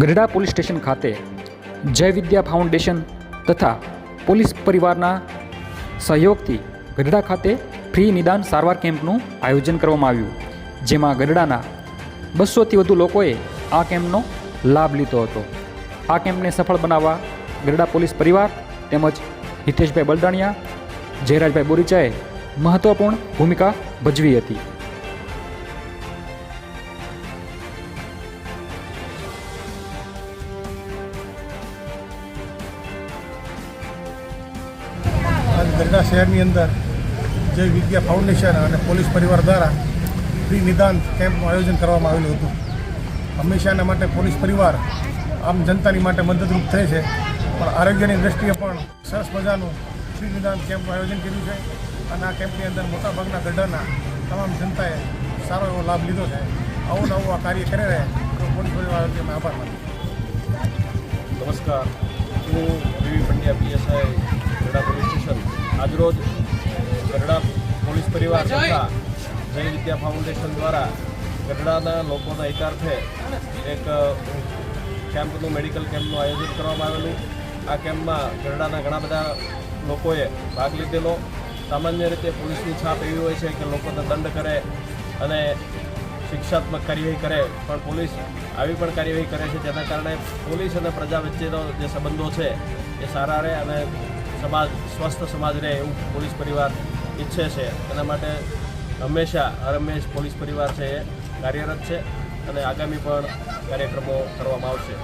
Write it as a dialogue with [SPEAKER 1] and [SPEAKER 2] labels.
[SPEAKER 1] Gadhada police station ખાતે જય વિદ્યા foundation તથા પોલીસ પરિવારના સહયોગથી ગઢડા ખાતે ફ્રી નિદાન સારવાર કેમ્પનું આયોજન કરવામાં આવ્યું, જેમાં ગઢડાના બસોથી વધુ લોકોએ આ કેમ્પનો લાભ લીધો હતો. આ કેમ્પને સફળ બનાવવા ગઢડા પોલીસ પરિવાર તેમજ હિતેશભાઈ બલદાણિયા, જયરાજભાઈ બોરીચાએ મહત્ત્વપૂર્ણ ભૂમિકા ભજવી હતી.
[SPEAKER 2] ગરડા શહેરની અંદર જય વિદ્યા ફાઉન્ડેશન અને પોલીસ પરિવાર દ્વારા ફ્રી નિદાન કેમ્પનું આયોજન કરવામાં આવેલું હતું. હંમેશાના માટે પોલીસ પરિવાર આમ જનતાની માટે મદદરૂપ થાય છે. પણ આરોગ્યની દ્રષ્ટિએ પણ સરસ મજાનું ફ્રી નિદાન કેમ્પનું આયોજન કર્યું છે અને આ કેમ્પની અંદર મોટાભાગના ગરડાના તમામ જનતાએ સારો એવો લાભ લીધો છે. આવું નવું આ કાર્ય કરી રહે તો પોલીસ પરિવાર વતી આભાર માનું.
[SPEAKER 3] નમસ્કાર. હું V V Pandya PSI Garda police આજરોજ ગરડા પોલીસ પરિવાર તથા જય. વિદ્યા ફાઉન્ડેશન દ્વારા ગરડાના લોકોના હિતાર્થે એક કેમ્પનું મેડિકલ કેમ્પનું આયોજન કરવામાં આવેલું. આ કેમ્પમાં ગરડાના ઘણા બધા લોકોએ ભાગ લીધેલો. સામાન્ય રીતે પોલીસની છાપ એવી હોય છે કે લોકોને દંડ કરે અને શિક્ષાત્મક કાર્યવાહી કરે પણ પોલીસ આવી પણ કાર્યવાહી કરે છે. જેના કારણે પોલીસ અને પ્રજા વચ્ચેનો જે સંબંધો છે એ સારા રહે અને સમાજ, સ્વસ્થ સમાજ રહે એવું પોલીસ પરિવાર ઈચ્છે છે. એના માટે હંમેશા હરમેશ પોલીસ પરિવાર છે એ કાર્યરત છે અને આગામી પણ કાર્યક્રમો કરવામાં આવશે.